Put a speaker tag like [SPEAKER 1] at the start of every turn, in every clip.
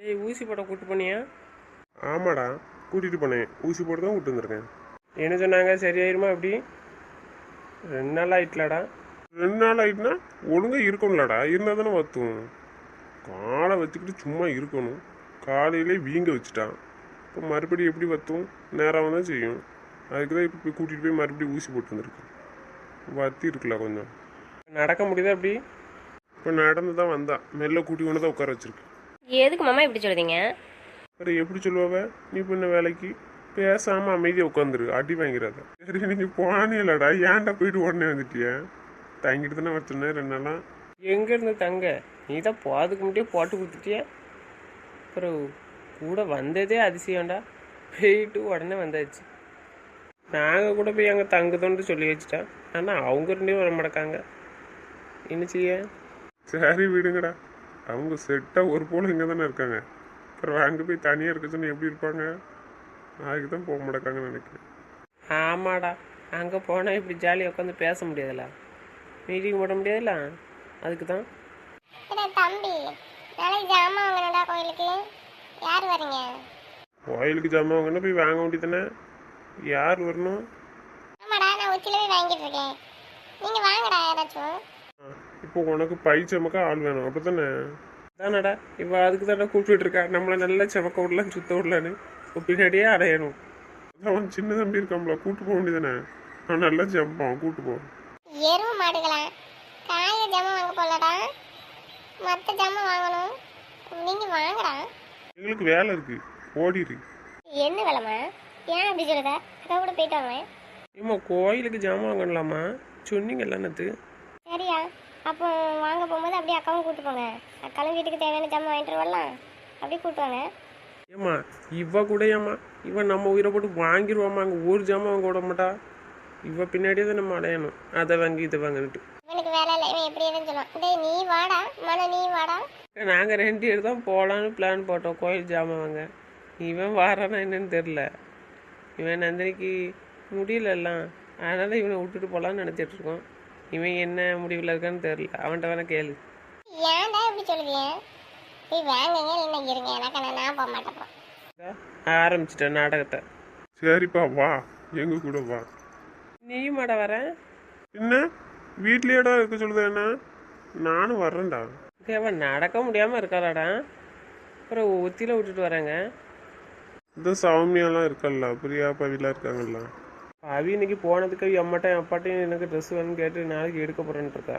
[SPEAKER 1] டேய் ஊசி போட கூட்டு போனியா?
[SPEAKER 2] ஆமாடா கூட்டிகிட்டு போனேன். ஊசி போட்டு தான் கூட்டு வந்திருக்கேன்.
[SPEAKER 1] என்ன சொன்னாங்க சரியாயிருமா அப்படி ரெண்டு நாள் ஆயிட்டலடா.
[SPEAKER 2] ரெண்டு நாள் ஆயிட்டுனா ஒழுங்காக இருக்கணும்லடா. இருந்தால் தானே வத்தும். காலை வச்சுக்கிட்டு சும்மா இருக்கணும். காலையிலே வீங்க வச்சுட்டான். இப்போ மறுபடியும் எப்படி வத்தும்? நேராக தான் செய்யும். அதுக்கு தான் இப்போ போய் கூட்டிகிட்டு போய் மறுபடியும் ஊசி போட்டு வந்திருக்கேன். வத்தி இருக்குல்ல கொஞ்சம்.
[SPEAKER 1] நடக்க முடியுதா அப்படி
[SPEAKER 2] இப்போ நடந்து தான் வந்தான். மெல்ல கூட்டி கொண்டு தான் உட்கார வச்சிருக்கு
[SPEAKER 3] எதுக்கு மாமா இப்படி சொல்லுதீங்க?
[SPEAKER 2] வேறு எப்படி சொல்லுவாவ? நீ பண்ண வேலைக்கு? பேசாமல் அமைதியாக உட்காந்துரு அடி வாங்கிறாத சரி நீ போனானே இல்லைடா ஏன்டா போயிட்டு உடனே வந்துட்டிய? தங்கிட்டு தானே வச்சுனேன் ரெண்டு நாளா
[SPEAKER 1] எங்க இருந்து தங்க? நீ தான் போதுக்கு முன்னாடியே போட்டு கொடுத்துட்டியா? அப்புறம் கூட வந்ததே அதிசயம்டா. போயிட்டு உடனே வந்தாச்சு. நாங்கள் கூட போய் அங்கே தங்குதோன்னு சொல்லி வச்சுட்டா ஆனால் அவங்க ரெண்டே வர மாட்டாங்க என்ன செய்ய?
[SPEAKER 2] சரி விடுங்கடா. அவங்க செட்டாக ஒரு போல இங்கே தானே இருக்காங்க. அப்புறம் அங்கே போய் தனியாக இருக்க சொன்னா எப்படி இருப்பாங்க? அதுக்கு தான் போக மாட்டாங்கன்னு நினைக்கிறேன்.
[SPEAKER 1] ஆமாடா. அங்கே போனால் இப்படி ஜாலியாக உட்காந்து பேச முடியாதுல்ல? மீட்டிங் போட முடியாதுல்ல? அதுக்கு தான்.
[SPEAKER 4] ஏடா தம்பி நாளைக்கு ஜாமான் வாங்கணும்டா கோயிலுக்கு. யார் வரீங்க?
[SPEAKER 2] கோயிலுக்கு ஜாமான் வாங்கினா போய் வாங்க வேண்டியதானே யார் வரணும்?
[SPEAKER 4] ஆமாடா நான் உச்சில போய் வாங்கிட்டு இருக்கேன். நீங்க வாங்கடா யாராச்சும்.
[SPEAKER 2] இப்போ உனக்கு பை சமக்க ஆள் வேணும். அப்படி தானே
[SPEAKER 1] தானடா இப்போ அதுக்கு தானே கூப்பிட்டுட்டு இருக்கா. நம்மளை நல்லா செவக்க விடலாம் சுத்த விடலான்னு இப்போ பின்னாடியே அடையணும்
[SPEAKER 2] அவன் சின்ன தம்பி இருக்கான்ல கூட்டு போக வேண்டியதானே அவன் நல்லா ஜம்பான் கூட்டு போ.
[SPEAKER 4] எருவு மாடுகளா? காய ஜாமான் வாங்க போலடா. மற்ற ஜாமான் வாங்கணும். நீங்க வாங்கடா.
[SPEAKER 2] எங்களுக்கு வேலை இருக்கு. ஓடிடு.
[SPEAKER 4] என்ன விலைமா ஏன் அப்படி சொல்லுத? அதை கூட போயிட்டு வாங்க
[SPEAKER 1] ஏம்மா கோயிலுக்கு ஜாமான் வாங்கலாமா சொன்னீங்கல்ல நேற்று
[SPEAKER 4] சரியா? அப்போ வாங்க போகும்போது அப்படியே அக்காவும் கூட்டு போங்க. அக்காலும் வீட்டுக்கு தேவையான ஜாமான் வாங்கிட்டு வரலாம் அப்படியே கூட்டு வாங்க.
[SPEAKER 1] ஏம்மா இவ கூட ஏம்மா இவன் நம்ம உயிரை போட்டு வாங்கிடுவாம்மா அங்கே ஒரு ஜாமான் வாங்க விட மாட்டா இவ பின்னாடியே தான் நம்ம அடையணும் அதை வாங்கி இதை வாங்கிட்டு.
[SPEAKER 4] இவனுக்கு வேலை இல்லை இவன் எப்படி சொல்லுவான். டேய் நீ வாடா மன நீ வாடா.
[SPEAKER 1] நாங்கள் ரெண்டு பேர் தான் போகலான்னு பிளான் போட்டோம் கோயில் ஜாமான் வாங்க. இவன் வாரானா என்னன்னு தெரில இவன் நந்தினிக்கு முடியலல்லாம் அதனால் இவனை விட்டுட்டு போகலான்னு நினச்சிட்டு இருக்கோம். இவன் என்ன முடிவில் இருக்கான்னு தெரில அவன்கிட்ட வேணா கேளு.
[SPEAKER 4] ஏன்டா இப்படி சொல்லுவீங்க போய் வாங்குங்க இல்லைன்னா இருங்க. எனக்கு நான் போக மாட்டேன்.
[SPEAKER 1] ஆரம்பிச்சிட்டேன் நாடகத்தை.
[SPEAKER 2] சரிப்பா வா. எங்க கூட வா.
[SPEAKER 1] நீயும் மாட வரேன்
[SPEAKER 2] என்ன? வீட்லயேடா இருக்க சொல்லுது என்ன? நானும் வர்றேன்டா.
[SPEAKER 1] அவன் நடக்க முடியாமல் இருக்காளாடா. அப்புறம் ஒத்தியில் விட்டுட்டு வரேங்க.
[SPEAKER 2] இந்த சௌமியாலாம் இருக்கல்ல பிரியா பவிலாம் இருக்காங்கல்ல.
[SPEAKER 1] அவி இன்னைக்கு போனதுக்கு அம்மாட்டையும் அப்பாட்டையும் எனக்கு ட்ரெஸ் வேணும்னு கேட்டு நாளைக்கு எடுக்க போகிறேன்ட்டு இருக்கா.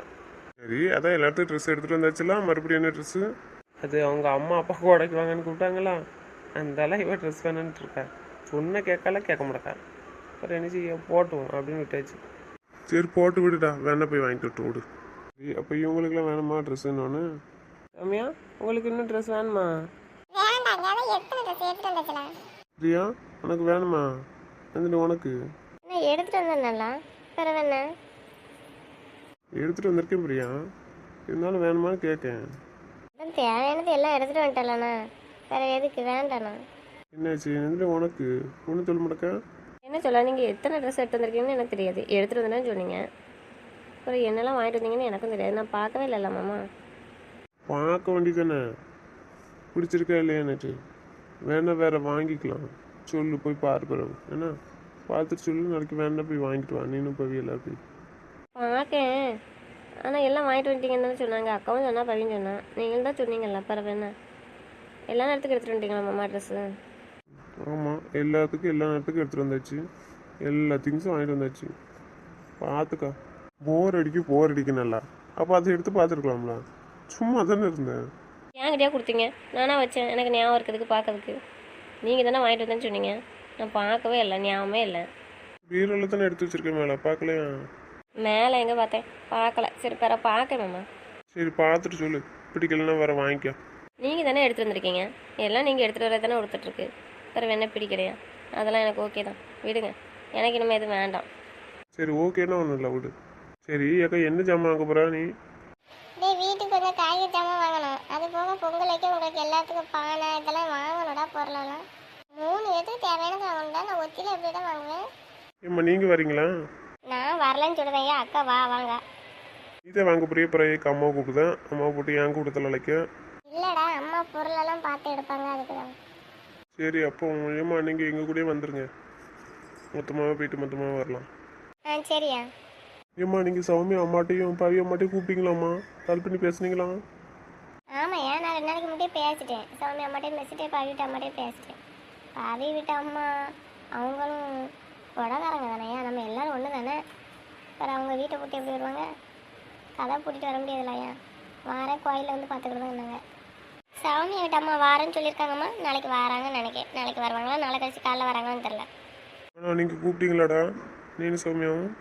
[SPEAKER 2] சரி அதான் எல்லாத்துக்கும் ட்ரெஸ் எடுத்துட்டு வந்தாச்சுலாம் மறுபடியும் என்ன ட்ரெஸ்ஸு
[SPEAKER 1] அது அவங்க அம்மா அப்பாவுக்கு உடைக்குவாங்கன்னு கூப்பிட்டாங்களா? அந்தால இவன் ட்ரெஸ் வேணும்னு இருக்கா. சொன்ன கேட்கல கேட்க மாட்டா அப்புறம் என்ன செய்ய போட்டும் அப்படின்னு விட்டாச்சு.
[SPEAKER 2] சரி போட்டு விடுடா. வேணா போய் வாங்கிட்டு விட்டு விடு அப்போ இவங்களுக்குலாம் வேணுமா ட்ரெஸ்ஸுன்னு
[SPEAKER 1] ரம்யா உங்களுக்கு இன்னும் ட்ரெஸ் வேணுமா?
[SPEAKER 2] பிரியா உனக்கு வேணுமா? நந்தினி உனக்கு?
[SPEAKER 4] நான் எடுத்துட்டு வந்தேன் நல்லா வேற என்ன
[SPEAKER 2] எடுத்துட்டு வந்திருக்கேன் பிரியா. இருந்தாலும் வேணுமான்னு கேட்கேன்
[SPEAKER 4] அதான் தேவையானது எல்லாம் எடுத்துட்டு வந்துட்டேன்லண்ணா. வேற எதுக்கு? வேண்டாண்ணா.
[SPEAKER 2] என்னாச்சு? உனக்கு? ஒன்றும் சொல்ல மாட்டேக்கா.
[SPEAKER 3] என்ன சொல்ல? நீங்கள் எத்தனை ட்ரெஸ் எடுத்து வந்திருக்கீங்கன்னு எனக்கு தெரியாது. எடுத்துகிட்டு வந்தேன்னு சொன்னீங்க. அப்புறம் என்னெல்லாம் வாங்கிட்டு வந்தீங்கன்னு எனக்கும் தெரியாது. நான் பார்க்கவே இல்லைல்ல மாமா.
[SPEAKER 2] பார்க்க வேண்டியதானே பிடிச்சிருக்கா இல்லையா எனக்கு? வேணா வேற வாங்கிக்கலாம். சொல்லு போய் பாரு பிறகு. என்ன? பார்த்துட்டு சொல்லு நாளைக்கு வேணா போய் வாங்கிட்டு வா. நீனும் பவியலா போய்
[SPEAKER 3] பார்க்கேன் ஆனால் எல்லாம் வாங்கிட்டு வந்துட்டீங்கன்னு சொன்னாங்க. அக்காவும் சொன்னா பவியும் சொன்னா. நீங்கள் தான் சொன்னீங்கல்ல பரவாயில்ல எல்லா நேரத்துக்கு எடுத்துகிட்டு வந்துட்டீங்களா மாமா ட்ரெஸ்ஸு
[SPEAKER 2] ஆமாம் எல்லாத்துக்கும் எல்லா நேரத்துக்கும் எடுத்துகிட்டு வந்தாச்சு. எல்லா திங்ஸும் வாங்கிட்டு வந்தாச்சு. பார்த்துக்கா போர் அடிக்கு போர் அடிக்கு நல்லா. அப்போ அதை எடுத்து பார்த்துருக்கலாம்ல. சும்மா தானே இருந்தேன்.
[SPEAKER 3] ஏன்கிட்டயா கொடுத்தீங்க. நானா வச்சேன். எனக்கு ஞாபகம் இருக்கிறதுக்கு பார்க்கறதுக்கு. நீங்கள் தானே வாங்கிட்டு வந்தேன்னு சொன்னீங்க. நான் பார்க்கவே இல்லை ஞாபகமே இல்லை.
[SPEAKER 2] பீரோவில் தானே எடுத்து வச்சிருக்கேன் மேலே பார்க்கலையா?
[SPEAKER 3] மேலே எங்கே பார்த்தேன்? பார்க்கல. சரி பிற பார்க்க மாமா.
[SPEAKER 2] சரி பார்த்துட்டு சொல்லு. பிடிக்கலன்னா வேற வாங்கிக்க.
[SPEAKER 3] நீங்கள் தானே எடுத்துகிட்டு வந்திருக்கீங்க? எல்லாம் நீங்கள் எடுத்துகிட்டு வர தானே கொடுத்துட்ருக்கு பிறகு என்ன பிடிக்கலையா அதெல்லாம் எனக்கு ஓகே தான். விடுங்க. எனக்கு இனிமேல் எதுவும் வேண்டாம்.
[SPEAKER 2] சரி ஓகேன்னா ஒன்றும் இல்லை விடு. சரி அக்கா என்ன ஜாமான் வாங்க போகிறா நீ
[SPEAKER 4] டேய் வீட்டுக்கு கொஞ்சம் காய்கறி ஜாமான் வாங்கணும் அது போக பொங்கல் வைக்க உங்களுக்கு எல்லாத்துக்கும் பானை இதெல்லாம் வாங்கணும்டா பொருளெல்லாம் மூணு பேத்துக்கு தேவையானது ஒத்தியில் எப்படி தான் வாங்குவேன்
[SPEAKER 2] ஏம்மா நீங்கள் வரீங்களா?
[SPEAKER 4] நான் வரலன்னு சொல்லுவேன். ஏன் அக்கா வா வாங்க.
[SPEAKER 2] இதே வாங்க போறிய? பிறகு அம்மாவை கூப்பிடுதேன் அம்மாவை போட்டு என் கூட்டத்தில் அழைக்க?
[SPEAKER 4] இல்லைடா அம்மா பொருளெல்லாம் பார்த்து எடுப்பாங்க. அதுக்கு தான்
[SPEAKER 2] சரி அப்போ ஏம்மா நீங்கள் எங்கள் கூடயே வந்துருங்க. மொத்தமாக போயிட்டு மொத்தமாக வரலாம்.
[SPEAKER 4] ஆ சரியா.
[SPEAKER 2] ஏம்மா நீங்கள் சௌமியா அம்மாட்டையும் பவி அம்மாட்டையும் கூப்பிட்டீங்களாம்மா? கால் பண்ணி பேசுனீங்களா?
[SPEAKER 4] ஆமாய்யா நான் ரெண்டு நாளைக்கு முன்னாடியே பேசிட்டேன். சௌமியா அம்மாட்டையும் பேசிட்டேன் பாவி வீட்டு அம்மாட்டையும் பேசிட்டேன். பாவி வீட்டு அம்மா. அவங்களும் கொடகாரங்க தானேயா? நம்ம எல்லாரும் ஒன்று தானே? அப்புறம் அவங்க வீட்டை பூட்டி எப்படி வருவாங்க? கதை பூட்டிட்டு வர முடியாதுல்லையா வாரேன் கோயிலில் வந்து பார்த்துக்கிடுதாங்க சௌமியா வீட்டு அம்மா வாரேன்னு சொல்லியிருக்காங்கம்மா. நாளைக்கு வராங்கன்னு நினைக்கிறேன் நாளைக்கு வருவாங்களா? நாளை கழிச்சு காலைல வராங்கன்னு தெரில
[SPEAKER 2] ஆனால் நீங்கள் கூப்பிட்டீங்களாடா? நீனு சௌமியாவும்?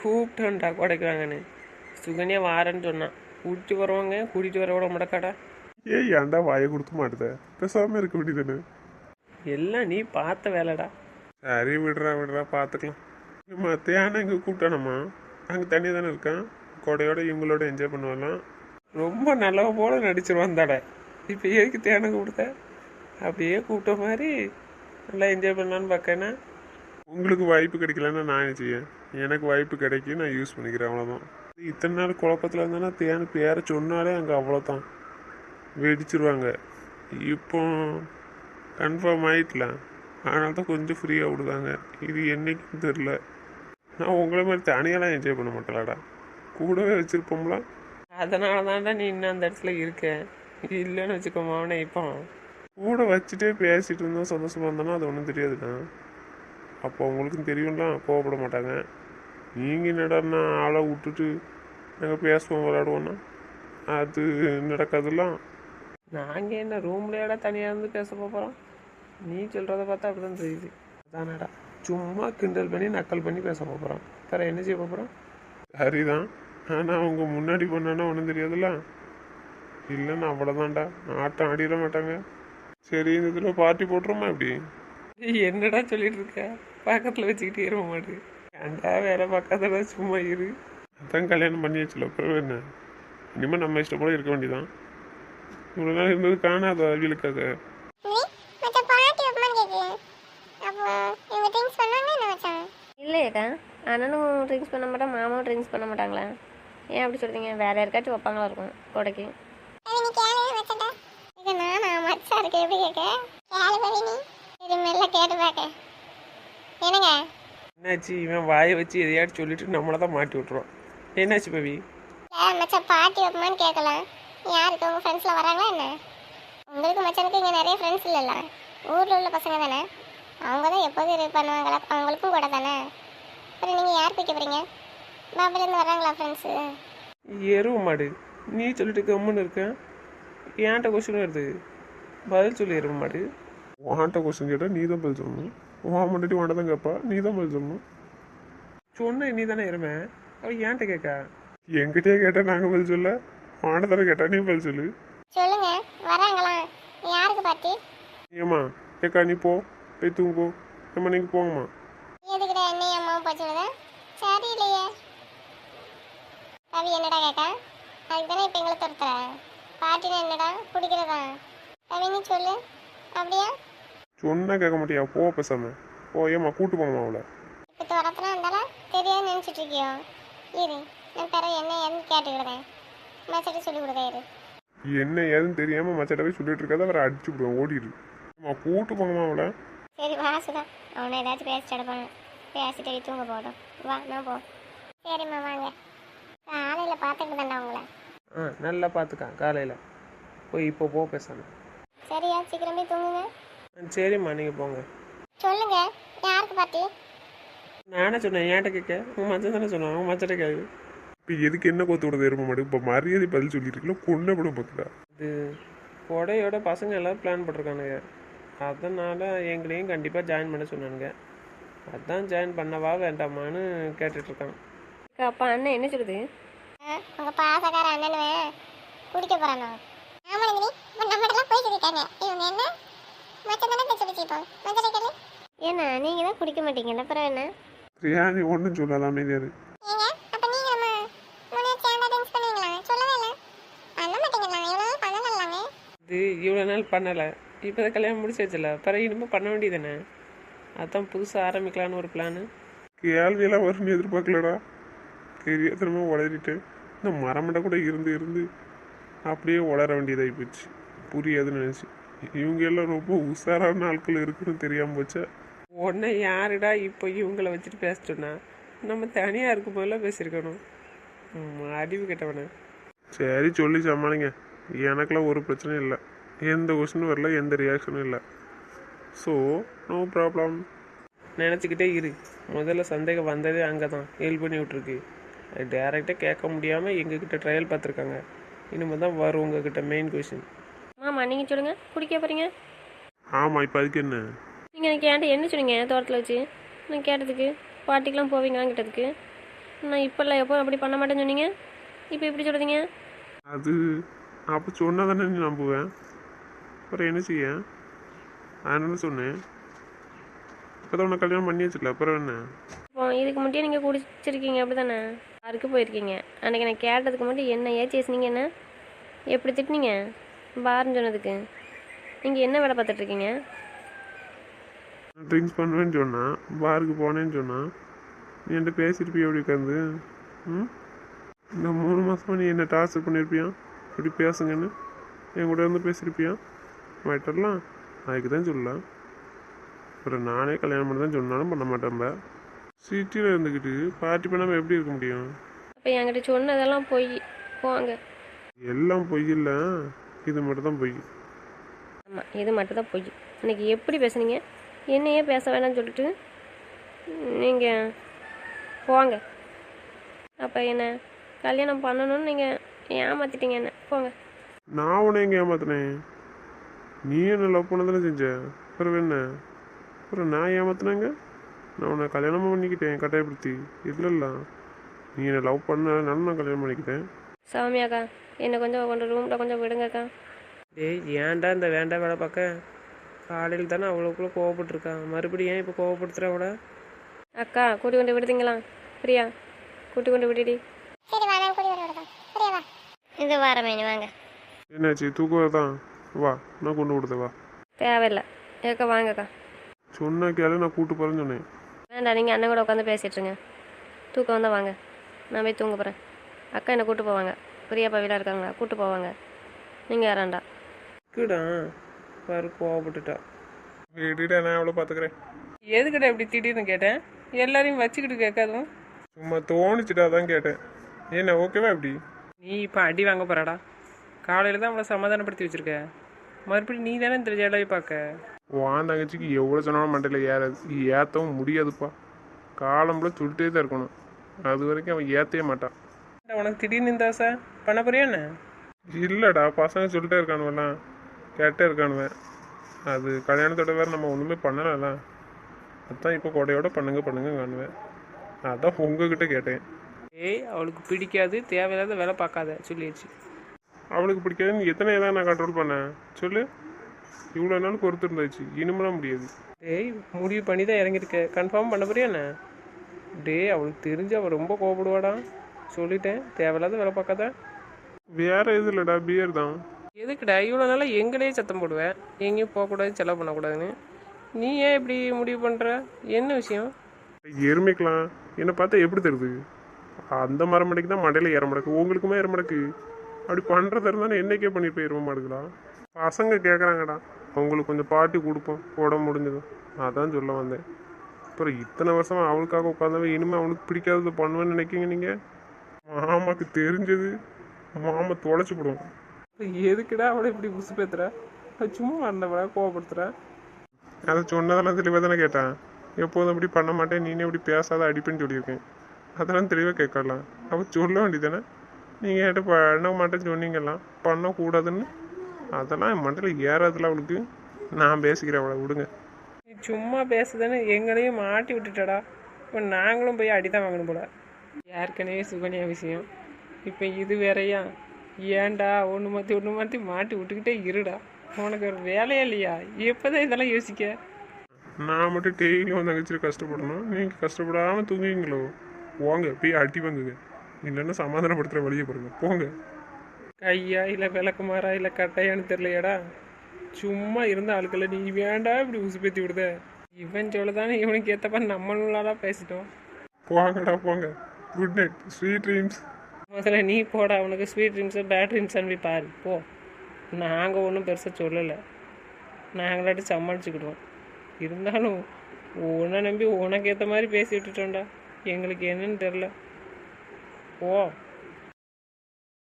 [SPEAKER 1] கூப்பிட்டோன்டா கொடைக்கிறாங்கன்னு சுகன்யா வாரேன்னு சொன்னான். கூட்டிட்டு வருவாங்க. கூட்டிகிட்டு வர விட முடக்காடா
[SPEAKER 2] ஏய் ஏன்டா வாயை கொடுக்க மாட்டுத? பேசாமல் இருக்க வேண்டியதானே
[SPEAKER 1] எல்லாம் நீ பார்த்த வேலைடா.
[SPEAKER 2] சரி விடுறா விடுறா பார்த்துக்கலாம் ஏம்மா தேனை இங்கே கூப்பிட்டானம்மா அங்கே தனியாக தானே இருக்கான்? கொடையோட இவங்களோட என்ஜாய் பண்ணுவாலாம்
[SPEAKER 1] ரொம்ப நல்லவ போல நடிச்சிருவான் தடை இப்போ எதுக்கு தேனை கொடுத்த? அப்படியே கூப்பிட்ட மாதிரி நல்லா என்ஜாய் பண்ணலான்னு பார்க்கேன்னா
[SPEAKER 2] உங்களுக்கு வாய்ப்பு கிடைக்கலன்னா நான் செய்யேன் செய்ய எனக்கு வாய்ப்பு கிடைக்கும் நான் யூஸ் பண்ணிக்கிறேன் அவ்வளோதான் இத்தனை நாள் குழப்பத்தில் இருந்தேன்னா தேனு பேரை சொன்னாலே அங்கே அவ்வளோதான் வெடிச்சிருவாங்க. இப்போ கன்ஃபார்ம் ஆயிட்டலாம். அதனால தான் கொஞ்சம் ஃப்ரீயாக விடுதாங்க. இது என்னைக்குன்னு தெரில நான் உங்களை மாதிரி தனியெல்லாம் என்ஜாய் பண்ண மாட்டேலாடா கூடவே வச்சுருப்போம்ல.
[SPEAKER 1] அதனால தான்டா நீ இன்னும் அந்த இடத்துல இருக்க. இல்லைன்னு வச்சுக்கோமா அவனை இப்போ
[SPEAKER 2] கூட வச்சுட்டே பேசிட்டு இருந்தோம் சந்தோஷமாக இருந்தோன்னா அது ஒன்றும் தெரியாதுண்ணா அப்போ உங்களுக்கும் தெரியும்ல கோவப்பட மாட்டாங்க. நீங்கள் என்னடான்னா ஆளை விட்டுட்டு நாங்கள் பேசுவோம் விளையாடுவோன்னா அது நடக்காதுலாம்
[SPEAKER 1] நாங்கள் என்ன ரூம்லையாடா தனியாக இருந்து பேச போகிறோம் நீ சொல்கிறத பார்த்தா அப்படி தான் தெரியுது. அதானடா. சும்மா கிண்டல் பண்ணி நக்கல் பண்ணி பேச போகிறோம் வேறு என்ன செய்ய போகிறோம்
[SPEAKER 2] சரிதான் ஆனால் அவங்க முன்னாடி பண்ணானா ஒன்றும் தெரியாதுல்ல? இல்லைன்னா அவ்வளோதான்டா ஆட்டம் ஆடிட மாட்டாங்க. சரி இந்த இதில் பார்ட்டி போட்டுருமா இப்படி
[SPEAKER 1] என்னடா சொல்லிட்டு இருக்க? பக்கத்தில் வச்சுக்கிட்டே இருக்க மாட்டேன் ஏன்டா வேலை பார்க்காதடா சும்மா இரு.
[SPEAKER 2] அதான் கல்யாணம் பண்ணி வச்சுல அப்புறம் என்ன? இனிமேல் நம்ம இஷ்டம் போல இருக்க வேண்டியதான் இவ்வளோ நாள் இருந்தது காணாத அவியலுக்காக
[SPEAKER 3] ட்ரிங்க்ஸ் பண்ண மாட்டான் மாமாவும் ட்ரிங்க்ஸ் பண்ண மாட்டாங்களா? ஏன் அப்படி சொல்கிறீங்க வேறு யாருக்காச்சும் வைப்பாங்களா இருக்கும் கொடைக்கு?
[SPEAKER 4] மச்சா இருக்கு எப்படி கேட்க கேளு இது மெல்ல கேட்டு பார்க்க என்னங்க?
[SPEAKER 1] என்னாச்சு? இவன் வாயை வச்சு எதையாச்சும் சொல்லிட்டு நம்மளை தான் மாட்டி விட்ருவான் என்னாச்சு பவி?
[SPEAKER 4] இல்லை மச்சான் பாட்டி வைப்பமான்னு கேட்கலாம் யாருக்கு உங்கள் ஃப்ரெண்ட்ஸில் வராங்களா என்ன? உங்களுக்கு மச்சானுக்கு இங்கே நிறைய ஃப்ரெண்ட்ஸ் இல்லைல்ல. ஊரில் உள்ள பசங்க தானே? அவங்க தான் எப்போதும் இது பண்ணுவாங்களா? அவங்களுக்கும் கூட தானே? அப்புறம் நீங்கள் யார் பிடிக்க போகிறீங்க பாபிலேருந்து வராங்களா ஃப்ரெண்ட்ஸு
[SPEAKER 1] எருவ மாடு. நீ சொல்லிட்டு கம்முன்னு இருக்க. ஏன்ட்ட கொஸ்டின் வருது பதில் சொல்லி எருவ மாடு.
[SPEAKER 2] உன்கிட்ட கொஸ்டின் கேட்டால் நீ தான் பதில் சொல்லணும். உன் முன்னாடி உன்ட்ட தான் கேட்பா நீ தான் பதில் சொல்லணும்.
[SPEAKER 1] சொன்ன நீ தானே எருமை. அவன் ஏன்ட்ட கேட்கா?
[SPEAKER 2] என்கிட்டயே கேட்டால் நாங்கள் பதில் சொல்ல. உன்கிட்ட தானே கேட்டா நீ பதில் சொல்லு.
[SPEAKER 4] சொல்லுங்க. வராங்களா யாருக்கு பார்ட்டி
[SPEAKER 2] ஏம்மா ஏக்கா நீ போ. போய் தூங்கு போ. ஏம்மா நீங்கள் போங்கம்மா.
[SPEAKER 4] சொல்லுதா சரி இல்லையே கவி என்னடா கேட்டா? அதுக்கு தானே இப்போ எங்களை துரத்துற? பாட்டினா என்னடா? குடிக்கிறதா? கவி நீ சொல்லு. அப்படியா?
[SPEAKER 2] சொன்னா கேட்க மாட்டியா? போ பேசாம. போ ஏம்மா கூட்டு போங்கம்மா அவளை.
[SPEAKER 4] இப்போ துரத்துனா இருந்தாலும் தெரியாது நினச்சிட்டு இருக்கியோ? இரு நான் பிற என்ன ஏதுன்னு கேட்டுக்கிடுறேன். மச்சட்டு சொல்லி கொடுக்க இரு.
[SPEAKER 2] என்ன ஏதுன்னு தெரியாம மச்சட்ட போய் சொல்லிட்டு இருக்காத அவரை அடிச்சு விடுவேன் ஓடிடு. கூட்டு போங்கம்மா அவளை.
[SPEAKER 4] சரி வா சுதா. அவனை ஏதாச்சும் பேசிட்டு எடுப்பாங்க பேசிட்டு தூங்க போடும் வா நான் போ. சரிம்மா வாங்க. காலையில் பார்த்துட்டு தாண்டா உங்களை.
[SPEAKER 1] ஆ நல்லா பார்த்துக்கான் காலையில். போய் இப்போ போ பேசாம.
[SPEAKER 4] சரியா சீக்கிரம் தூங்குங்க.
[SPEAKER 1] சரிம்மா நீங்கள் போங்க.
[SPEAKER 4] சொல்லுங்க யாருக்கு பார்ட்டி?
[SPEAKER 1] நானே சொன்னேன் ஏன்ட்ட கேட்க. உன் மச்சன் தானே சொன்னான் அவன் மச்சட்ட கேட்கு
[SPEAKER 2] இப்போ எதுக்கு என்ன கொத்து விடுறது எரும மாடு? இப்போ மரியாதை பதில் சொல்லிட்டு இருக்கல கொன்ன விடும் பார்த்துடா
[SPEAKER 1] இது கொடையோட பசங்க எல்லாம் பிளான் போட்டிருக்கானுங்க. அதனால் எங்களையும் கண்டிப்பாக ஜாயின் பண்ண சொன்னானுங்க. அதான் ஜாயின் பண்ணவா வேண்டாமான்னு கேட்டுட்ருக்கான்.
[SPEAKER 3] அப்பா அண்ணன் என்ன சொல்லுது?
[SPEAKER 4] உங்க பாசக்கார அண்ணனுவே குடிக்க போறானோ? ஆமா நந்தினி. இப்போ நம்மகிட்டலாம் போய் சொல்லிட்டாங்க. இவங்க என்ன? மச்சம் தானே பேச்சு வச்சுப்போம் மச்சம் கேளு
[SPEAKER 3] ஏண்ணா நீங்கள் தான் குடிக்க மாட்டீங்கல்ல அப்புறம் என்ன?
[SPEAKER 2] பிரியாணி ஒன்றும் சொல்லலாம் அமைதியாரு.
[SPEAKER 4] ஏங்க அப்ப நீங்க நம்ம முன்னாடி சேர்ந்தா ட்ரிங்க்ஸ் பண்ணுவீங்களா? சொல்லவே இல்லை. பண்ண மாட்டீங்களா எவ்வளோ பண்ணலாமே
[SPEAKER 1] இது இவ்வளோ நாள் பண்ணலை. இப்போ தான் கல்யாணம் முடிச்சாச்சுல பிறகு இனிமேல் பண்ண வேண்டியதானே அதான் புதுசாக ஆரம்பிக்கலான்னு ஒரு பிளானு
[SPEAKER 2] கேள்வியெல்லாம் வரும்னு எதிர்பார்க்கலடா. தெரியாதனமா உளறிட்டு இந்த மரமண்டை கூட இருந்து இருந்து அப்படியே உளர வேண்டியதாகி போச்சு. புரியாதுன்னு நினச்சி. இவங்க எல்லாம் ரொம்ப உஷாரான ஆட்கள் இருக்குன்னு தெரியாமல் போச்சா?
[SPEAKER 1] உன்னை யாருடா இப்போ இவங்கள வச்சுட்டு பேச சொன்னா நம்ம தனியாக இருக்கும் போதெல்லாம் பேசியிருக்கணும். அறிவு கெட்டவனே.
[SPEAKER 2] சரி சொல்லி சமாளிங்க. எனக்கெல்லாம் ஒரு பிரச்சனையும் இல்லை. எந்த கொஸ்டினும் வரல எந்த ரியாக்ஷனும் இல்லை. ஸோ நோ ப்ராப்ளம்
[SPEAKER 1] நினச்சிக்கிட்டே இரு. முதல்ல சந்தேகம் வந்ததே அங்கே தான் ஹெல்ப் பண்ணி விட்ருக்கு அது டேரெக்டாக கேட்க முடியாமல் எங்ககிட்ட ட்ரையல் பார்த்துருக்காங்க. இனிமேல் தான் வரும் உங்ககிட்ட மெயின் கொஷின்
[SPEAKER 3] மாமா நீங்கள் சொல்லுங்கள் குடிக்க போகிறீங்க
[SPEAKER 2] ஆமாம் இப்போ அதுக்கு என்ன?
[SPEAKER 3] நீங்கள் எனக்கு என்கிட்ட என்ன சொன்னீங்க? தோட்டத்தில் வச்சு. நான் கேட்டதுக்கு. பாட்டிக்கெலாம் போவீங்களான்னு கேட்டதுக்கு நான் இப்போல்லாம் எப்போ அப்படி பண்ண மாட்டேன்னு சொன்னீங்க. இப்போ இப்படி சொல்கிறீங்க
[SPEAKER 2] அது அப்போ சொன்னால் தானே நம்புவேன் அப்புறம் என்ன செய்ய? அதனால சொன்னேன். இப்போ தான் உனக்கு கல்யாணம் பண்ணி வச்சுக்கல அப்புறம் என்ன?
[SPEAKER 3] இப்போ இதுக்கு மட்டும் நீங்கள் குடிச்சிருக்கீங்க அப்படி தானே பாருக்கு போயிருக்கீங்க? அன்றைக்கி நான் கேட்டதுக்கு மட்டும் என்ன ஏன் பேசுனீங்க என்ன? எப்படி திட்டினீங்க? பாருன்னு சொன்னதுக்கு. நீங்கள் என்ன வேலை பார்த்துட்ருக்கீங்க
[SPEAKER 2] ட்ரிங்க்ஸ் பண்ணுவேன்னு சொன்னான் பாருக்கு போனேன்னு சொன்னான் நீ என்கிட்ட பேசியிருப்பியா அப்படி உட்காந்து ம்? இந்த மூணு மாதமாக நீ என்ன டார்ச்சர் பண்ணியிருப்பியா? இப்படி பேசுங்கன்னு என் கூட வந்து பேசியிருப்பியா? மாட்டரலாம் அதுக்கு தான் சொல்லலாம் அப்புறம் நானே கல்யாணம் பண்ண தான் சொன்னாலும் பண்ண மாட்டேன்ப சிட்டியில் இருந்துக்கிட்டு பார்ட்டி பண்ணாமல் எப்படி இருக்க முடியும்?
[SPEAKER 3] அப்போ என்கிட்ட சொன்னதெல்லாம் போய். போங்க.
[SPEAKER 2] எல்லாம் பொய் இல்லை. இது மட்டும் தான் பொய்.
[SPEAKER 3] ஆமாம் இது மட்டும் தான் பொய். இன்னைக்கு எப்படி பேசுனீங்க? என்னையே பேச வேணாம்னு சொல்லிட்டு நீங்கள் போங்க. அப்போ என்ன கல்யாணம் பண்ணணும்னு நீங்கள் ஏமாத்திட்டீங்க என்ன? போங்க.
[SPEAKER 2] நான் உன்னை எங்கே ஏமாத்தினேன். நீ என்ன லவ் பண்ண தானே செஞ்ச? அப்புறம் என்ன? அப்புறம் நான் ஏமாத்தினேங்க? நான் உன்னை கல்யாணமும் பண்ணிக்கிட்டேன் கட்டாயப்படுத்தி. இல்லைல்ல நீ என்னை லவ் பண்ணனால நான் கல்யாணம் பண்ணிக்கிட்டேன்.
[SPEAKER 3] சௌமியாக்கா என்னை கொஞ்சம் கொண்டு ரூமில் கொஞ்சம் விடுங்கக்கா
[SPEAKER 1] டேய் ஏன்டா இந்த வேண்டாம் வேலை பார்க்க? காலையில் தானே அவ்வளோக்குள்ளே கோவப்பட்டிருக்கா? மறுபடியும் ஏன் இப்போ கோவப்படுத்துகிற அவட
[SPEAKER 3] அக்கா கூட்டி கொண்டு விடுதீங்களா பிரியா கூட்டி கொண்டு விடுடி.
[SPEAKER 4] சரி வா நான் கூடி வர விடுதா வா. இது மேனி வாங்க.
[SPEAKER 2] என்னாச்சு தூக்கம் தான் வா நான் கொண்டு கொடுத்த வா.
[SPEAKER 3] தேவையில்லை. ஏக்கா வாங்கக்கா.
[SPEAKER 2] சொன்ன கேளு நான் கூட்டு போகிறேன்னு சொன்னேன்.
[SPEAKER 3] வேண்டாம் நீங்கள் அண்ணன் கூட உட்காந்து பேசிட்டுருங்க தூக்கம் வந்தால் வாங்க. நான் போய் தூங்க போகிறேன் அக்கா என்னை கூட்டு போவாங்க. பிரியா பவிலாம் இருக்காங்களா? கூட்டு போவாங்க. நீங்கள் யாராண்டா
[SPEAKER 1] இருக்குடா. பாரு கோவப்பட்டுட்டா.
[SPEAKER 2] விடுடா நான் அவ்வளோ பார்த்துக்கிறேன்
[SPEAKER 1] எதுக்கிட்ட இப்படி திடீர்னு கேட்டேன்? எல்லாரையும் வச்சுக்கிட்டு கேட்காதும்
[SPEAKER 2] சும்மா தோணுச்சுட்டா தான் கேட்டேன். என்ன ஓகேவா எப்படி
[SPEAKER 1] நீ இப்போ அடி வாங்க போறாடா. காலையில் தான் அவளை சமாதானப்படுத்தி வச்சிருக்க. மறுபடியும் நீ தானே இந்த ஜேடாவை பார்க்க?
[SPEAKER 2] வான் தங்கச்சிக்கு எவ்வளோ சொன்னாலும் மண்டையில் ஏறாது ஏற்றவும் முடியாதுப்பா. காலம்புல சொல்லிட்டே தான் இருக்கணும். அது வரைக்கும் அவன் ஏற்றவே மாட்டான்.
[SPEAKER 1] உனக்கு திடீர்னு இந்த ஆசை? பண்ண போறியா என்ன?
[SPEAKER 2] இல்லைடா பசங்க சொல்லிட்டே இருக்கானுவெல்லாம். கேட்டே இருக்கானுவேன். அது கல்யாணத்தோட வேறு நம்ம ஒன்றுமே பண்ணலாம்ல அதான் இப்போ கொடையோட பண்ணுங்க பண்ணுங்க காணுவேன். அதான் உங்ககிட்ட கேட்டேன்.
[SPEAKER 1] ஏய் அவளுக்கு பிடிக்காது தேவையில்லாத வேலை பார்க்காத சொல்லிடுச்சு
[SPEAKER 2] அவளுக்கு பிடிக்காதுன்னு எத்தனை தான் நான் கண்ட்ரோல் பண்ணேன்? சொல்லு. இவ்வளோ நாள் பொறுத்து இருந்தாச்சு. இனிமேலாம் முடியாது.
[SPEAKER 1] டேய் முடிவு பண்ணி தான் இறங்கியிருக்க. கன்ஃபார்ம் பண்ண போறியா என்ன? டேய் அவளுக்கு தெரிஞ்சு அவள் ரொம்ப கோவப்படுவாடா. சொல்லிட்டேன். தேவையில்லாத வேலை பார்க்காத.
[SPEAKER 2] வேற எதுவும் இல்லைடா பியர் தான்.
[SPEAKER 1] எதுக்குடா இவ்வளோ நாளாக எங்களையே சத்தம் போடுவேன்? எங்கேயும் போகக்கூடாது செலவு பண்ணக்கூடாதுன்னு. நீ ஏன் இப்படி முடிவு பண்ணுற என்ன விஷயம்?
[SPEAKER 2] எருமைக்கலாம். என்னை பார்த்தா எப்படி தருது அந்த மரமடைக்கு தான் மண்டையில் ஏற மடக்கு. உங்களுக்குமே ஏற மடக்கு? அப்படி பண்ணுறதா இருந்தாலும் என்னைக்கே பண்ணிட்டு போய் எரும மாடுங்களா பசங்க கேட்குறாங்கடா அவங்களுக்கு கொஞ்சம் பாட்டி கொடுப்போம். உடம்பு முடிஞ்சதும். அதான் சொல்ல வந்தேன். அப்புறம் இத்தனை வருஷமா அவளுக்காக உட்காந்தவன் இனிமேல் அவனுக்கு பிடிக்காதது பண்ணுவேன்னு நினைக்கிங்க நீங்கள் மாமாக்கு தெரிஞ்சது. மாமா தொலைச்சி போடுவோம்
[SPEAKER 1] எதுக்குடா அவளை இப்படி புசு பேத்துற? சும்மா வந்தவளா கோவப்படுத்துற?
[SPEAKER 2] அதை சொன்னதெல்லாம் தெளிவாக தானே கேட்டான். எப்போதும் அப்படி பண்ண மாட்டேன். நீனே இப்படி பேசாத அடிப்பேன்னு சொல்லியிருக்கேன். அதெல்லாம் தெளிவாக கேட்கலாம். அவள் சொல்ல வேண்டியதானே நீங்கள் என்கிட்ட பண்ண மாட்டேன்னு சொன்னீங்கலாம் பண்ணக்கூடாதுன்னு? அதெல்லாம் என் மண்டல ஏறாதுல அவளுக்கு. நான் பேசிக்கிறேன் அவளை விடுங்க.
[SPEAKER 1] நீ சும்மா பேசுதானே எங்களையும் மாட்டி விட்டுட்டடா. இப்போ நாங்களும் போய் அடி தான் வாங்கணும் போல. ஏற்கனவே சுகன்யா விஷயம். இப்போ இது வேறயா? ஏன்டா ஒன்று மாற்றி ஒன்று மாற்றி மாட்டி விட்டுக்கிட்டே இருடா. உனக்கு ஒரு வேலையே இல்லையா? எப்போதான் இதெல்லாம் யோசிக்க?
[SPEAKER 2] நான் மட்டும் டெய்லியும் வந்து தங்கச்சியில் கஷ்டப்படணும். நீங்கள் கஷ்டப்படாமல் தூங்குவீங்களோ? போங்க போய் அடி வாங்குங்க. இல்லைன்னா சமாதானப்படுத்துகிற வழியை பாருங்க. போங்க.
[SPEAKER 1] கையா இல்லை விளக்குமாறா இல்லை கட்டையான்னு தெரியலையாடா. சும்மா இருந்த ஆளுக்களை நீ வேண்டாம் இப்படி உசு பேத்தி விடுத. இவன் சொல்லதானே இவனுக்கு ஏற்றப்ப நம்மளாலாம் பேசிட்டோம்.
[SPEAKER 2] போங்கடா போங்க. குட் நைட் ஸ்வீட் ட்ரீம்ஸ்
[SPEAKER 1] முதல்ல நீ போடா உனக்கு ஸ்வீட் ட்ரீம்ஸு பேட் ட்ரீம்ஸ் அனுப்பி பாரு. போ. நாங்கள் ஒன்றும் பெருசாக சொல்லலை. நாங்களாட்டி சமாளிச்சுக்கிடுவோம். இருந்தாலும் உன்னை நம்பி உனக்கு ஏற்ற மாதிரி பேசி விட்டுட்டோம்டா. எங்களுக்கு என்னன்னு தெரில ஓ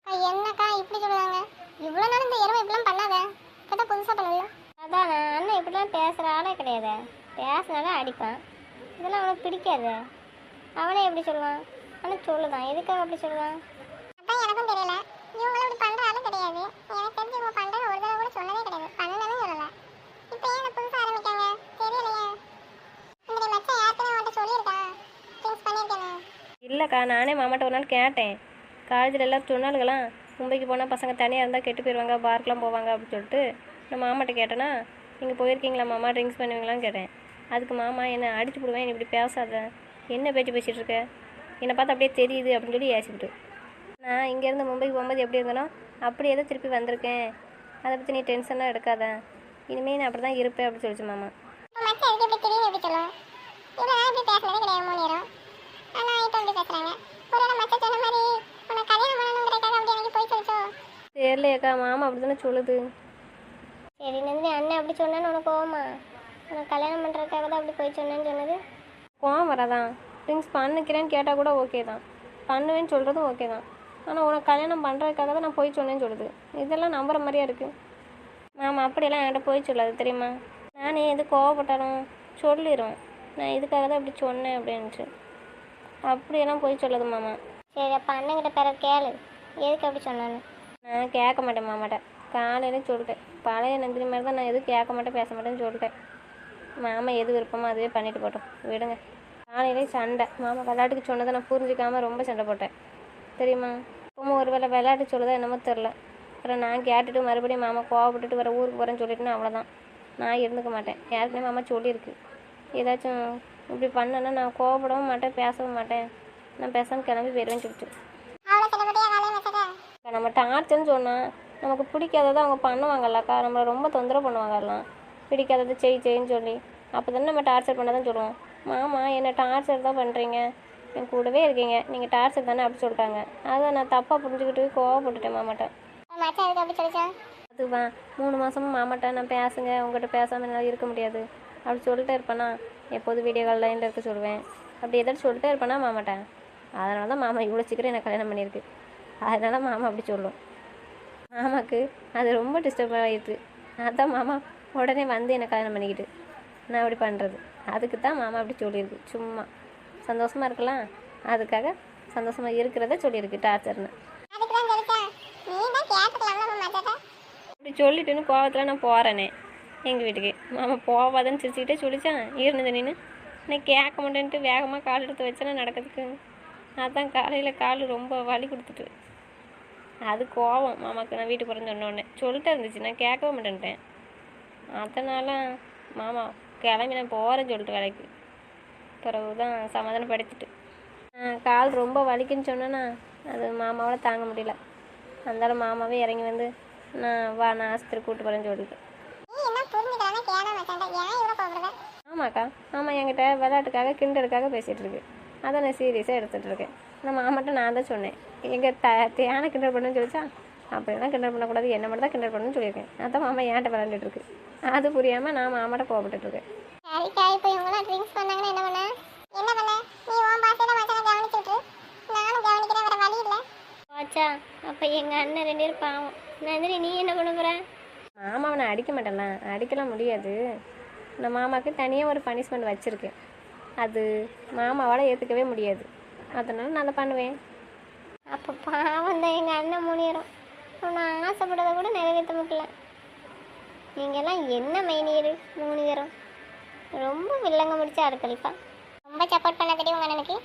[SPEAKER 4] அக்கா, என்னக்கா இப்படி சொல்லுவாங்க இவ்வளோ நாள் இந்த இரவு இப்படிலாம் பண்ணாத. இப்பதான் புதுசாக பண்ணல அதான் அண்ணன் இப்படிலாம் பேசுகிற ஆளே கிடையாது. பேசினாலே அடிப்பான். இதெல்லாம் அவனுக்கு பிடிக்காது. அவனே எப்படி சொல்லுவான். ஆனால் சொல்லுதான். எதுக்காக அப்படி சொல்லுவான்? அதான் எனக்கும் தெரியல. இவங்களும் இப்படி பண்ணுற ஆளும் கிடையாது. எனக்கு தெரிஞ்சு இவங்க பண்ணுறது ஒரு தடவை கூட சொன்னதே கிடையாது. பண்ணலன்னு சொல்லலை இப்போ ஏன் புதுசாக ஆரம்பிக்காங்க தெரியலையே இந்த மச்சான் யாருக்குன்னு அவன்கிட்ட சொல்லியிருக்கான் திங்ஸ் பண்ணியிருக்கேன்னு
[SPEAKER 3] இல்லைக்கா நானே மாமாட்ட ஒரு நாள் கேட்டேன். காலேஜில் எல்லாம் சொன்னாலுங்களாம் மும்பைக்கு போனால் பசங்க தனியாக இருந்தால் கெட்டு போயிடுவாங்க பார்க்கெலாம் போவாங்க அப்படின்னு சொல்லிட்டு. நான் மாமாட்ட கேட்டேன்னா நீங்கள் போயிருக்கீங்களா மாமா? ட்ரிங்க்ஸ் பண்ணுவீங்களான்னு கேட்டேன். அதுக்கு மாமா என்னை அடிச்சு விடுவேன் நீ இப்படி பேசாத. என்ன பேச்சு பேசிகிட்டு இருக்க? என்னை பார்த்து அப்படியே தெரியுது அப்படின்னு சொல்லி ஏசிவிட்டு. நான் இங்கேருந்து மும்பைக்கு போகும்போது எப்படி இருந்தனோ அப்படியே தான் திருப்பி வந்திருக்கேன். அதை பற்றி நீ டென்ஷனாக எடுக்காத. இனிமேல் நான் அப்படி தான் இருப்பேன் அப்படின்னு சொல்லிச்சு மாமா.
[SPEAKER 4] இப்படி பேசுகிறாங்க ஒரு மச்சான் சொன்ன மாதிரி உனக்கு கல்யாணம் பண்ணணுங்கிறதுக்காக அப்படி எனக்கு போய் சொல்லிச்சோ?
[SPEAKER 3] தெரியலையேக்கா மாமா அப்படி தானே சொல்லுது.
[SPEAKER 4] சரி நந்தினி அண்ணன் அப்படி சொன்னான்னு உனக்கு கோவமா? உனக்கு கல்யாணம் பண்ணுறதுக்காக தான் அப்படி போய் சொன்னேன்னு சொன்னது?
[SPEAKER 3] கோவம் வராதான் ட்ரிங்க்ஸ் பண்ணிக்கிறேன்னு கேட்டால் கூட ஓகே தான். பண்ணுவேன்னு சொல்கிறதும் ஓகே தான். ஆனால் உனக்கு கல்யாணம் பண்ணுறதுக்காக தான் நான் போய் சொன்னேன்னு சொல்லுது. இதெல்லாம் நம்புற மாதிரியா இருக்குது மாமா அப்படியெல்லாம் என்கிட்ட போய் சொல்லாது தெரியுமா? நானே எது கோவப்பட்டாலும் சொல்லிடும் நான் இதுக்காக தான் இப்படி சொன்னேன் அப்படின்ட்டு. அப்படியெல்லாம் போய் சொல்லாது மாமா.
[SPEAKER 4] சரி அப்போ அண்ணங்கிட்ட பிறகு கேளு. எதுக்கு அப்படி சொன்னான்னு?
[SPEAKER 3] நான் கேட்க மாட்டேன் மாமாட்ட. காலையில சொல்லிட்டேன். பழைய நந்தினி மாதிரி தான் நான் எதுவும் கேட்க மாட்டேன் பேச மாட்டேன்னு சொல்லிட்டேன். மாமா எது விருப்பமோ அதுவே பண்ணிட்டு போட்டோம். விடுங்க. காலையிலே சண்டை. மாமா விளையாட்டுக்கு சொன்னதை நான் புரிஞ்சிக்காம ரொம்ப சண்டை போட்டேன். தெரியுமா? இப்போ ஒரு வேளை விளையாட்டு சொல்லுதா என்னமோ தெரில அப்புறம் நான் கேட்டுட்டு மறுபடியும் மாமா கோவப்பட்டுட்டு வர ஊருக்கு போகிறேன்னு சொல்லிட்டுனா அவ்வளோதான் நான் இருந்துக்க மாட்டேன். ஏற்கனவே மாமா சொல்லியிருக்கு. ஏதாச்சும் இப்படி பண்ணேன்னா நான் கோவப்படவும் மாட்டேன் பேசவும் மாட்டேன். நான் பேசாமல் கிளம்பி சொல்லிட்டு.
[SPEAKER 4] வச்சதா
[SPEAKER 3] இப்போ நம்ம டார்ச்சர்னு சொன்னால் நமக்கு பிடிக்காததை அவங்க பண்ணுவாங்கல்லக்கா நம்மளை ரொம்ப தொந்தரவு பண்ணுவாங்க எல்லாம் பிடிக்காததை செய் செய்ன்னு சொல்லி. அப்போ தானே நம்ம டார்ச்சர் பண்ண தான் சொல்லுவோம். மாமா என்ன டார்ச்சர் தான் பண்ணுறீங்க என் கூடவே இருக்கீங்க. நீங்கள் டார்ச்சர் தானே அப்படி சொல்லிட்டாங்க. அதை நான் தப்பாக புரிஞ்சுக்கிட்டு கோவப்பட்டுட்டேன் மாமாட்ட.
[SPEAKER 4] மச்சான் எதுக்கு அப்படி சொல்லிச்சா?
[SPEAKER 3] அதுதான். மூணு மாதமும் மாமாட்ட நான் பேசுங்க. உங்கள்கிட்ட பேசாமல் என்னால் இருக்க முடியாது. அப்படி சொல்லிட்டே இருப்பேனா? எப்போதும் வீடியோ கால் லைனில் இருக்க சொல்லுவேன். அப்படி ஏதாச்சும் சொல்லிட்டே இருப்பேனா மாமாட்டேன் அதனால தான் மாமா இவ்வளோ சீக்கிரம் எனக்கு கல்யாணம் பண்ணியிருக்கு. அதனால மாமா அப்படி சொல்லும். மாமாக்கு அது ரொம்ப டிஸ்டர்ப் ஆகிட்டு அதான் மாமா உடனே வந்து என்னை கல்யாணம் பண்ணிக்கிட்டு. நான் அப்படி பண்ணுறது அதுக்கு தான் மாமா அப்படி சொல்லியிருக்கு. சும்மா. சந்தோஷமாக இருக்கலாம். அதுக்காக சந்தோஷமாக இருக்கிறத சொல்லியிருக்கு டார்ச்சர்னு
[SPEAKER 4] தான் தான்
[SPEAKER 3] இப்படி சொல்லிட்டுன்னு கோவத்தில் நான் போகிறேனே எங்கள் வீட்டுக்கு. மாமா போவாதன்னு சிரிச்சுக்கிட்டே சொல்லிச்சான் இருந்தது நின்று நான் கேட்க மாட்டேன்ட்டு வேகமாக கால் எடுத்து வச்சேன்னா நடக்கிறதுக்கு. அதான் காலையில் கால் ரொம்ப வலி கொடுத்துட்டு. அது கோவம் மாமாவுக்கு நான் வீட்டுக்கு போகிறேன்னு சொன்னோடனே. சொல்லிட்டு இருந்துச்சு நான் கேட்கவே மாட்டேன்ட்டேன். அதனால் மாமா கிளம்பி நான் போகிறேன்னு சொல்லிட்டு வேலைக்கு. பிறகு தான் சமாதானப்படுத்திட்டு கால் ரொம்ப வலிக்குன்னு சொன்னேன்னா அது மாமாவால் தாங்க முடியல. அதனால மாமாவே இறங்கி வந்து நான் வா நான் ஆஸ்பத்திரி கூப்பிட்டு போகிறேன்னு சொல்லிட்டு.
[SPEAKER 4] ஏன் இவ்வளோ கோபப்படுற
[SPEAKER 3] ஆமாக்கா. மாமா என்கிட்ட விளையாட்டுக்காக கிண்டலுக்காக பேசிகிட்டு இருக்கு அதை நான் சீரியஸாக எடுத்துகிட்டு இருக்கேன் நான் மாமாட்ட நான் தான் சொன்னேன். எங்கள் த தேனை கிண்டல் பண்ணுன்னு சொல்லிச்சா? அப்படிலாம் கிண்டல் பண்ணக்கூடாது. என்ன மட்டும் தான் கிண்டல் பண்ணணும்னு சொல்லியிருக்கேன். அதான் மாமா ஏன்ட்ட விளையாண்டுட்டு இருக்கு அது புரியாமல் நான் மாமாட்ட கோவப்பட்டுட்டு இருக்கேன்
[SPEAKER 4] சரிக்கா இப்போ இவங்களாம் ட்ரிங்க்ஸ் பண்ணாங்கன்னா என்ன பண்ண? என்ன பண்ண? நீ உன் பாசையில மச்சானை கவனிச்சுட்டு நானும் கவனிக்கிறேன் வேற வழி இல்லை.
[SPEAKER 3] ஆச்சா அப்போ எங்கள் அண்ணன் ரெண்டு பேரும் பாவம். நந்தினி நீ என்ன பண்ண போகிற மாமாவை நான் அடிக்க மாட்டேன்ல அடிக்கலாம் முடியாது. நான் மாமாவுக்கு தனியாக ஒரு பனிஷ்மெண்ட் வச்சுருக்கேன். அது மாமாவால் ஏற்றுக்கவே முடியாது. அதனால் நான் அதை பண்ணுவேன்.
[SPEAKER 4] அப்போ பாவம் தான் எங்கள் அண்ணன் முனியரும். நான் ஆசைப்பட்டதை கூட நிறைவேற்ற முடியல. நீங்கள்லாம் என்ன மைனியர் மூணு ரொம்ப வில்லங்க முடிச்சா ஆட்களிப்பா ரொம்ப சப்போர்ட் பண்ண தெரியும் உங்கள் அண்ணனுக்கு.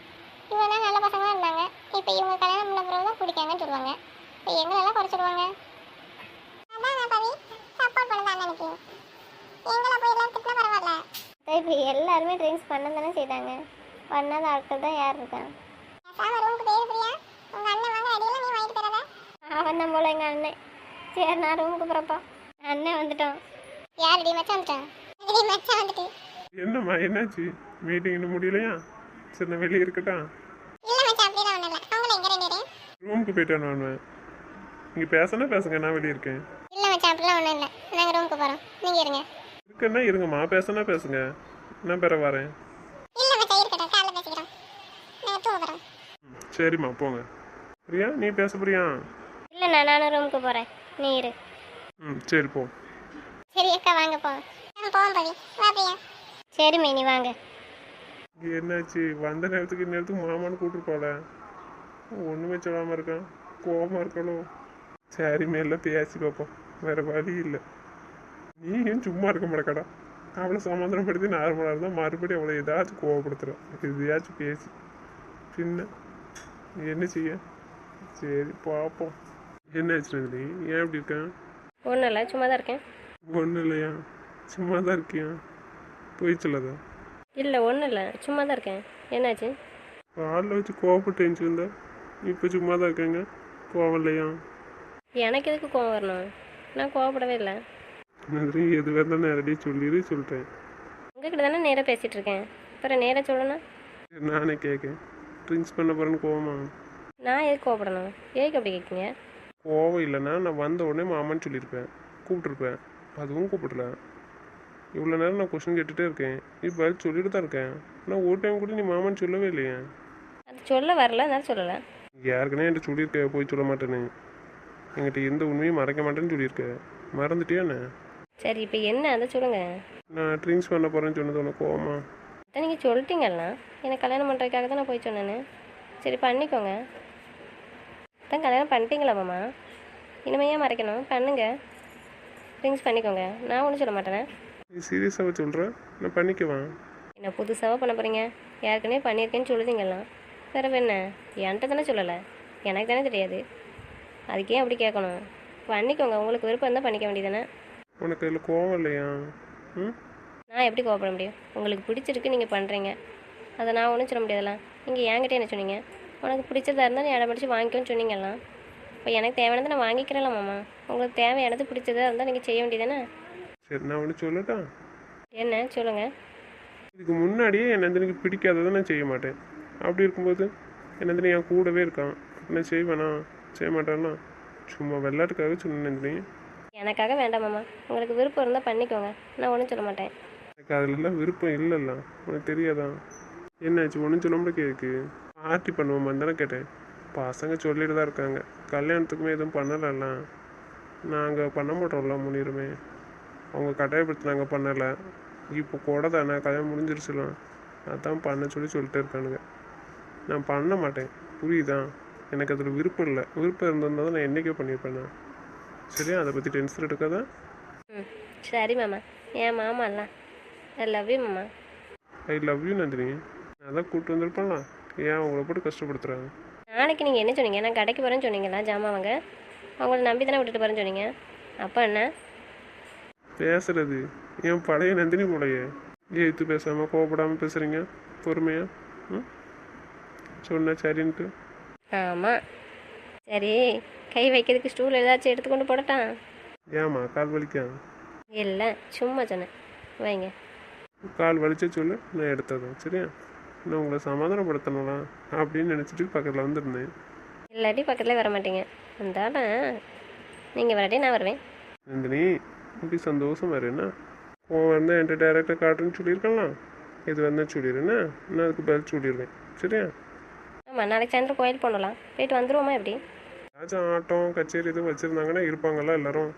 [SPEAKER 4] இவங்க நல்ல பசங்களாக இருந்தாங்க. இப்போ இவங்க கல்யாணம் பண்ண பிறகு தான் பிடிக்காங்கன்னு சொல்லுவாங்க. இப்போ எங்களெல்லாம் குறைச்சிடுவாங்க அதான் பவி. சப்போர்ட் பண்ணது அண்ணனுக்கு எங்களை போய் எல்லாம் திட்டினா பரவாயில்ல.
[SPEAKER 3] இப்போ எல்லாருமே ட்ரிங்க்ஸ் பண்ண தானே செய்தாங்க பண்ணாத ஆட்கள் தான் யார் இருக்காங்க?
[SPEAKER 4] பேசாம ரூமுக்கு போயிரு பிரியா? உங்கள் அண்ணன் வாங்க அடியில் நீ தரதா
[SPEAKER 3] அவன் தான் போல எங்கள் அண்ணன். சரி நான் ரூமுக்கு போகிறப்பா அண்ணன் வந்துட்டோம்
[SPEAKER 4] யார் டி மச்சான் வந்துட்டான்? டி மச்சான் வந்துட்டு?
[SPEAKER 2] என்னம்மா என்னாச்சு? மீட்டிங் இன்னும் முடியலையா? சரி நான் வெளியே இருக்கட்டா
[SPEAKER 4] இல்ல மச்சான் அப்படிலாம் இல்ல அவங்கள எங்க ரெண்டு பேரும்?
[SPEAKER 2] ரூமுக்கு போயிட்டு நான் இங்கே பேசினா பேசுங்க நான் வெளியே இருக்கேன்.
[SPEAKER 4] இல்ல மச்சான் அப்படிலாம் ஒன்றும் இல்லை. போகிறோம் நீங்கள் இருங்க.
[SPEAKER 2] இருக்குன்னா இருங்கம்மா. பேசுனா பேசுங்க. நான் பெற வரேன்?
[SPEAKER 4] இல்லை மச்சான் இருக்கட்டும். காலைல பேசிக்கிறோம். நாங்கள் தூங்க போகிறோம்
[SPEAKER 2] ம், சரிம்மா போங்க. பிரியா நீ பேச பிரியா.
[SPEAKER 4] இல்லைண்ணா நானும் ரூமுக்கு போகிறேன் நீ இரு.
[SPEAKER 2] ம் சரி போ.
[SPEAKER 4] சரி அக்கா வாங்க போவோம் நான் போவோம் பவி. வா பிரியா. சரி மேனி வாங்க.
[SPEAKER 2] இங்க என்னாச்சு? வந்த நேரத்துக்கு இந்நேரத்துக்கு மாமான்னு கூப்பிட்டுருப்பாள ஒன்றுமே சொல்லாமல் இருக்கான். கோபமாக இருக்கணும் சரி மேல பேசி பார்ப்போம் வேற வழி இல்லை. நீயும் சும்மா இருக்க மாட்டேக்கடா. அவளை சமாதானப்படுத்தி நார்மலாக இருந்தால் மறுபடியும் அவளை ஏதாச்சும் கோவப்படுத்துறான். எதையாச்சும் பேசி. பின்ன என்ன செய்ய? சரி பார்ப்போம் என்ன ஆச்சு நீ ஏன் இப்படி இருக்கேன்
[SPEAKER 3] ஒன்றும் இல்லை சும்மா தான் இருக்கேன்.
[SPEAKER 2] ஒன்றும் இல்லையா? சும்மா தான் இருக்கியா? போய் சொல்லாத.
[SPEAKER 3] இல்லை ஒன்றும் இல்லை சும்மா தான் இருக்கேன். என்னாச்சு?
[SPEAKER 2] காலில் வச்சு கோவப்பட்டு எழுந்திருந்தா இப்போ சும்மா தான் இருக்கேங்க. கோவம் இல்லையா?
[SPEAKER 3] எனக்கு எதுக்கு கோவம் வரணும்? நான் கோவப்படவே இல்லை.
[SPEAKER 2] நன்றி எது வேணாலும் நேரடியாக சொல்லிடு சொல்லிட்டேன்
[SPEAKER 3] உங்ககிட்ட தானே நேராக பேசிகிட்டு இருக்கேன் அப்புறம் நேராக சொல்லணும்
[SPEAKER 2] நானே கேட்கேன். ட்ரிங்க்ஸ் பண்ண போகிறேன்னு கோவமா?
[SPEAKER 3] நான் எதுக்கு கோவப்படணும்? எதுக்கு அப்படி கேட்குங்க?
[SPEAKER 2] கோவம் இல்லைன்னா நான் வந்த உடனே மாமான்னு சொல்லியிருப்பேன். கூப்பிட்டுருப்பேன். அதுவும் கூப்பிடல. இவ்வளோ நேரம் நான் கொஸ்டின் கேட்டுகிட்டே இருக்கேன். இப்போ பதில் சொல்லிட்டு தான் இருக்கேன். ஆனால் ஒரு டைம் கூட நீ மாமான்னு சொல்லவே இல்லையே.
[SPEAKER 3] அது சொல்ல வரல அதனால சொல்லலை.
[SPEAKER 2] ஏற்கனவே என்கிட்ட சொல்லியிருக்க போய் சொல்ல மாட்டேன்னு. என்கிட்ட எந்த உண்மையும் மறைக்க மாட்டேன்னு சொல்லியிருக்க. மறந்துட்டியா என்ன?
[SPEAKER 3] சரி இப்போ என்ன? அதை சொல்லுங்கள்
[SPEAKER 2] நான் ட்ரிங்க்ஸ் பண்ண போகிறேன்னு சொன்னது உனக்கு கோவமா?
[SPEAKER 3] அதான் நீங்கள் சொல்லிட்டீங்கல்லாம் எனக்கு கல்யாணம் பண்ணுறதுக்காக தான் நான் போய் சொன்னேன்னு. சரி பண்ணிக்கோங்க. அதான் கல்யாணம் பண்ணிட்டீங்களா மாமா? இனிமே ஏன் மறைக்கணும்? பண்ணுங்க. ரிங்ஸ் பண்ணிக்கோங்க. நான் ஒன்றும் சொல்ல மாட்டேனே.
[SPEAKER 2] நீ சீரியஸாக சொல்கிற நான் பண்ணிக்குவேன்.
[SPEAKER 3] என்ன புதுசாக பண்ண போகிறீங்க ஏற்கனவே பண்ணியிருக்கேன்னு சொல்லுதீங்கல்லாம் வேற என்ன? என்கிட்ட தானே சொல்லலை. எனக்கு தானே தெரியாது. அதுக்கே அப்படி கேட்கணும்? பண்ணிக்கோங்க. உங்களுக்கு விருப்பம் இருந்தால் பண்ணிக்க வேண்டியதானே
[SPEAKER 2] உனக்கு அதில் கோவம் இல்லையா? ம்?
[SPEAKER 3] நான் எப்படி கோவப்பட முடியும்? உங்களுக்கு பிடிச்சிருக்கு நீங்கள் பண்ணுறீங்க அதை நான் ஒன்றும் சொல்ல முடியாதுல்ல. நீங்கள் என்கிட்ட என்ன சொன்னீங்க? உனக்கு பிடிச்சதா இருந்தால் நீ இடம் படித்து வாங்கிக்கோன்னு சொன்னீங்கல்லாம் இப்போ எனக்கு தேவையானதை நான் வாங்கிக்கிறேன்ல மாமா. உங்களுக்கு தேவையானது பிடிச்சதா இருந்தால் நீங்கள் செய்ய வேண்டியதானே
[SPEAKER 2] சரி நான் ஒன்று சொல்லட்டா?
[SPEAKER 3] என்ன? சொல்லுங்கள்
[SPEAKER 2] இதுக்கு முன்னாடியே என் நந்தினிக்கு பிடிக்காததை நான் செய்ய மாட்டேன். அப்படி இருக்கும்போது என் நந்தினி என் கூடவே இருக்கான். நான் செய்வேனா? செய்ய மாட்டேன்னா சும்மா விளையாட்டுக்காக சொன்ன நந்தினி.
[SPEAKER 3] எனக்காக வேண்டாம் மாமா. உங்களுக்கு விருப்பம் இருந்தால் பண்ணிக்கோங்க. நான் ஒன்றும் சொல்ல மாட்டேன்.
[SPEAKER 2] எனக்கு அதுலலாம் விருப்பம் இல்லைல்ல. உனக்கு தெரியாதா? என்னாச்சு? ஒன்றும் சொல்ல முடியாது இருக்கு பார்ட்டி பண்ணுவோமான்னு தானே கேட்டேன். பசங்க சொல்லிட்டு தான் இருக்காங்க. கல்யாணத்துக்குமே எதுவும் பண்ணலாம் நாங்கள் பண்ண மாட்டோம்ல முன்னிருமே அவங்க கட்டாயப்படுத்தினாங்க பண்ணலை. இப்போ கூட தானே கல்யாணம் முடிஞ்சிருச்சுலாம் அதான் பண்ண சொல்லி சொல்லிட்டு இருக்கானுங்க. நான் பண்ண மாட்டேன். புரியுதா? எனக்கு அதில் விருப்பம் இல்லை. விருப்பம் இருந்திருந்தால் தான் நான் என்றைக்கே பண்ணியிருப்பேன்? நான் சரியா? அதை பற்றி டென்ஷன் எடுக்காத.
[SPEAKER 3] ம் சரி மாமா. ஏன் மாமால ஐ லவ் யூ மாமா.
[SPEAKER 2] I love you Nandini. அதான் கூப்பிட்டு வந்திருப்பான்ல. ஏன் அவங்கள போட்டு கஷ்டப்படுத்துறாங்க?
[SPEAKER 3] நாளைக்கு நீங்கள் என்ன சொன்னீங்க? நான் கடைக்கு போகிறேன்னு சொன்னீங்களா ஜாமான் வாங்க அவங்கள நம்பி தானே விட்டுட்டு போகிறேன்னு சொன்னீங்க. அப்போ என்ன?
[SPEAKER 2] பேசுறது. என் பழைய நந்தினி போலையே. ஏத்து பேசாமல் கோவப்படாமல் பேசுகிறீங்க பொறுமையா? ம்? சொன்ன சரின்ட்டு.
[SPEAKER 3] ஆமாம் சரி. கை வைக்கிறதுக்கு ஸ்டூல் ஏதாச்சும் எடுத்துக்கொண்டு போடட்டான்
[SPEAKER 2] ஏம்மா கால் வலிக்கா?
[SPEAKER 3] இல்லை சும்மா சொன்னேன். வைங்க.
[SPEAKER 2] கால் வலிச்ச சொல்லு நான் எடுத்ததான் சரியா? நான் உங்களை சமாதானப்படுத்தணும்ல அப்படின்னு நினச்சிட்டு பக்கத்தில் வந்திருந்தேன்.
[SPEAKER 3] இல்லாட்டி பக்கத்துலேயே வர மாட்டீங்க வந்தாலும் நீங்கள் வராட்டி நான் வருவேன்.
[SPEAKER 2] நந்தினி இப்படி சந்தோஷமா இருன்னா உன் வந்து என்கிட்ட டேரெக்டாக காட்டுன்னு சொல்லியிருக்கலாம் இது வந்து சொல்லிடுறேன்னா நான் அதுக்கு பதில் சொல்லிடுவேன் சரியா?
[SPEAKER 3] ஆமாம் நாளைக்கு சாயந்தரம் கோயில் போனலாம் போயிட்டு வந்துருவோமா எப்படி?
[SPEAKER 2] ஏதாச்சும் ஆட்டம் கச்சேரி எதுவும் வச்சுருந்தாங்கன்னா இருப்பாங்கல்ல எல்லாரும்.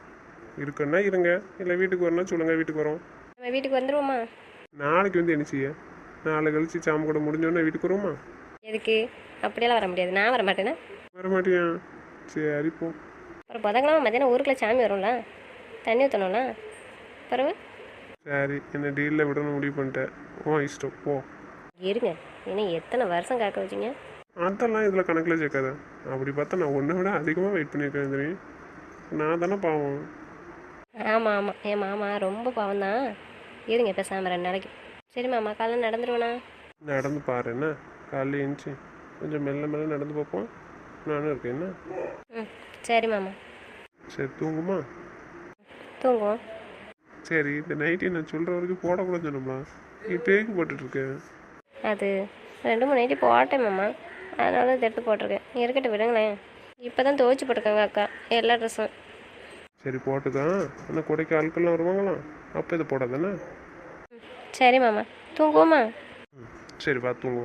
[SPEAKER 2] இருக்குன்னா இருங்க. இல்லை வீட்டுக்கு வரணும் சொல்லுங்கள் வீட்டுக்கு வரோம்.
[SPEAKER 3] நம்ம வீட்டுக்கு வந்துருவோமா?
[SPEAKER 2] நாளைக்கு வந்து என்ன செய்ய நாளை கழிச்சு சாம கூட முடிஞ்சோடனே வீட்டுக்கு வருவோமா?
[SPEAKER 3] எதுக்கு? அப்படியெல்லாம் வர முடியாது. நான் வர மாட்டேனா?
[SPEAKER 2] வர மாட்டியா சரி போ
[SPEAKER 3] அப்புறம் புதன்கிழமை மத்தியானம் ஊருக்குள்ள சாமி வரும்ல? தண்ணி ஊற்றணும்ல பிறகு?
[SPEAKER 2] சரி என்ன டீலில் விடணும் முடிவு பண்ணிட்டேன். ஓ இஷ்டம் போ.
[SPEAKER 3] இருங்க. இன்னும் எத்தனை வருஷம் காக்க வச்சிங்க?
[SPEAKER 2] அதெல்லாம் இதில் கணக்கில் சேர்க்காத. அப்படி பார்த்தா நான் ஒன்றை விட அதிகமாக வெயிட் பண்ணியிருக்கேன் தெரியும் நான் தானே பாவம்.
[SPEAKER 3] ஆமாம் ஆமாம் என் மாமா ரொம்ப பாவம் தான் இருங்க பேசாமல் ரெண்டு நாளைக்கு. சரி மாமா காலைல நடந்துருவேண்ணா.
[SPEAKER 2] நடந்து பாரு என்ன? காலையில் எழுந்துச்சி கொஞ்சம் மெல்ல மெல்ல நடந்து பார்ப்போம். நானும் இருக்கேன் என்ன?
[SPEAKER 3] ம் சரி மாமா.
[SPEAKER 2] சரி தூங்குமா?
[SPEAKER 3] தூங்குவோம்.
[SPEAKER 2] சரி இந்த நைட்டு நான் சொல்கிற வரைக்கும் போடக்கூடாதுன்னு சொன்னோம்ல. நீ பேக்கு போட்டுட்ருக்கேன்
[SPEAKER 3] அது ரெண்டு மூணு நைட்டி போட்டேன் மாமா. அதனால தான் எடுத்து போட்டிருக்கேன். இருக்கட்டும் விடுங்களேன். இப்போ தான் துவைச்சி போட்டிருக்காங்க அக்கா. எல்லா ட்ரெஸ்ஸும்
[SPEAKER 2] சரி போட்டுதான் ஆனால் கொடைக்கு ஆட்கள்லாம் வருவாங்களாம் அப்போ இதை போடாதானே?
[SPEAKER 3] சரி மாமா. தூங்குவோமா?
[SPEAKER 2] சரி பார்த்துங்க